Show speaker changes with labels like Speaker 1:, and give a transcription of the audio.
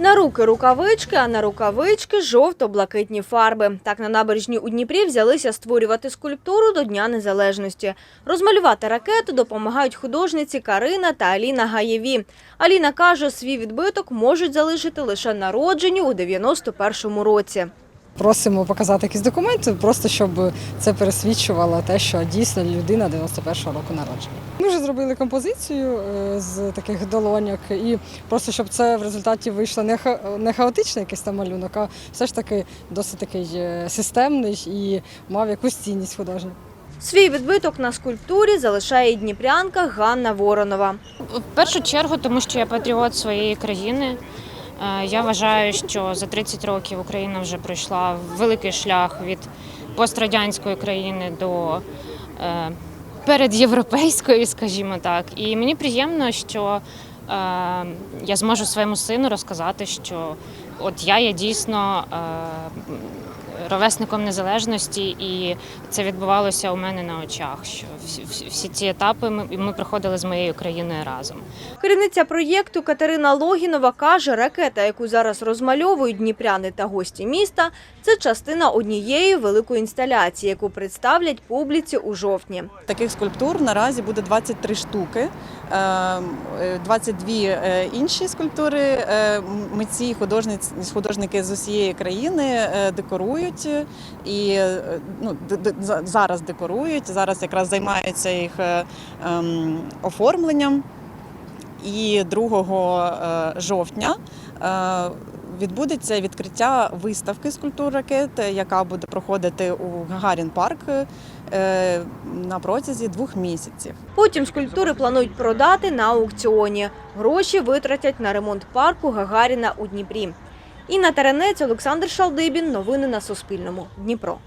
Speaker 1: На руки рукавички, а на рукавички жовто-блакитні фарби. Так на набережні у Дніпрі взялися створювати скульптуру до Дня Незалежності. Розмалювати ракету допомагають художниці Карина та Аліна Гаєві. Аліна каже, свій відбиток можуть залишити лише народжені у 91-му році.
Speaker 2: Просимо показати якісь документи, просто щоб це пересвідчувало те, що дійсно людина 91-го року народження. Ми вже зробили композицію е, з таких долоньок, і просто щоб це в результаті вийшло не ха- не хаотичний якийсь там малюнок, а все ж таки досить такий е, системний і мав якусь цінність художню.
Speaker 1: Свій відбиток на скульптурі залишає і дніпрянка Ганна Воронова.
Speaker 3: В першу чергу, тому що я патріот своєї країни. Е, Я вважаю, що за 30 років Україна вже пройшла великий шлях від пострадянської країни до е, передєвропейської, скажімо так. І мені приємно, що е, я зможу своєму сину розказати, що от я є дійсно ровесником незалежності, і це відбувалося у мене на очах. Що всі, всі- всі ці етапи ми, ми проходили з моєю країною разом.
Speaker 1: Керівниця проєкту Катерина Логінова каже, ракета, яку зараз розмальовують дніпряни та гості міста, це частина однієї великої інсталяції, яку представлять публіці у жовтні.
Speaker 4: Таких скульптур наразі буде 23 штуки. Е, е, 22 е, інші скульптури е, митці, художниці, художники з усієї країни е, декорують і е, ну, зараз декорують. Зараз якраз займаються їх е, ем, оформленням. І 2 е, жовтня відбудеться відкриття виставки скульптур ракет, яка буде проходити у Гагарін парк на протязі двох місяців.
Speaker 1: Потім скульптури планують продати на аукціоні. Гроші витратять на ремонт парку Гагаріна у Дніпрі. Інна Теренець, Олександр Шалдибін. Новини на Суспільному. Дніпро.